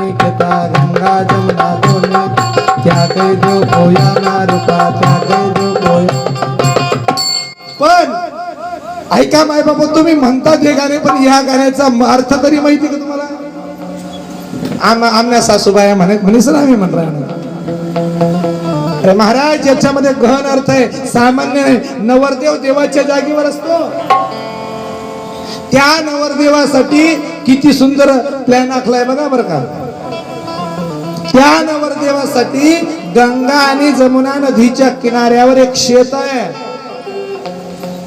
दोन्ही गंगा जमुना दोन्ही त्या कै देव पोया ना रूपा त्या कै देव पोया पण ऐका माय बाबा तुम्ही म्हणतात हे गाणे पण ह्या गाण्याचा अर्थ तरी माहिती का तुम्हाला? आम आमल्या सासूबाया म्हणे म्हणे सर आम्ही म्हण अरे महाराज याच्यामध्ये गहन अर्थ आहे. सामान्य नवरदेव देवाच्या जागेवर असतो. त्या नवरदेवासाठी किती सुंदर प्लॅन आखलाय बघा बरं का. त्या नवरदेवासाठी गंगा आणि जमुना नदीच्या किनाऱ्यावर एक शेत आहे.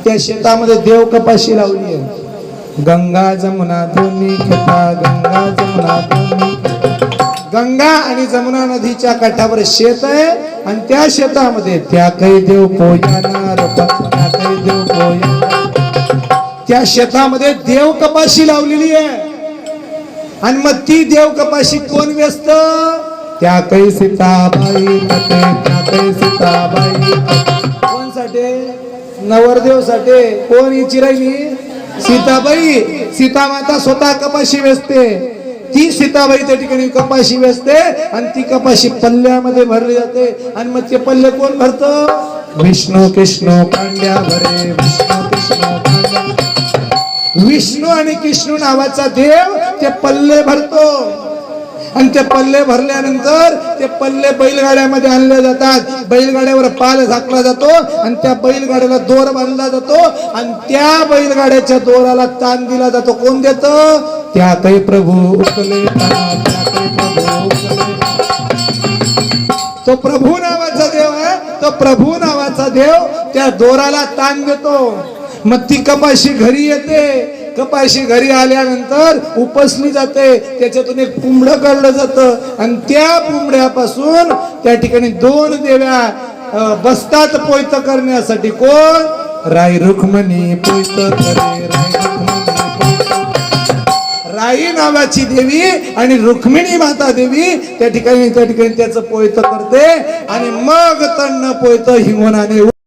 त्या शेतामध्ये देव कपाशी लावली आहे. गंगा जमुना दोन्ही खेता गंगा जमुना गंगा आणि जमुना नदीच्या काठावर शेत आहे आणि त्या शेतामध्ये त्या काही देव पोयाना त्या काही देव पोया त्या शेतामध्ये देव कपाशी लावलेली आहे. आणि मग ती देव कपाशी कोण व्यस्त? त्या काही सीताबाई पते त्या सीताबाई कोण साठे नवरदेव साठे कोण ही राहिली सीताबाई. सीतामाता स्वतः कपाशी वेचते. ती सीताबाई त्या ठिकाणी कपाशी वेचते आणि ती कपाशी पल्ल्यामध्ये भरली जाते. आणि मग ते पल्ले कोण भरत? विष्णू कृष्ण पांड्या भरे. विष्णू कृष्ण विष्णू आणि कृष्ण नावाचा देव ते पल्ले भरतो. आणि ते पल्ले भरल्यानंतर ते पल्ले बैलगाड्यामध्ये आणले जातात. बैलगाड्यावर पाल झाकला जातो आणि त्या बैलगाड्याला दोर बांधला जातो आणि त्या बैलगाड्याच्या दोराला ताण दिला जातो. कोण देत? त्यातही प्रभू प्रभू उकले. तो प्रभू नावाचा देव आहे तो प्रभू नावाचा देव त्या दोराला ताण देतो. मग ती कपाशी घरी येते कपाशी घरी आल्यानंतर उपसली जाते. त्याच्यातून एक पुंबड काढलं जातं. आणि त्या पुंबड्यापासून त्या ठिकाणी दोन देव्या बसतात पोयत करण्यासाठी. कोण? राई रुक्मणी पोयत करे राई नावाची देवी आणि रुक्मिणी माता देवी त्या ठिकाणी त्या ठिकाणी त्याचं पोयत करते. आणि मग तन्न पोयत हिंगोनाने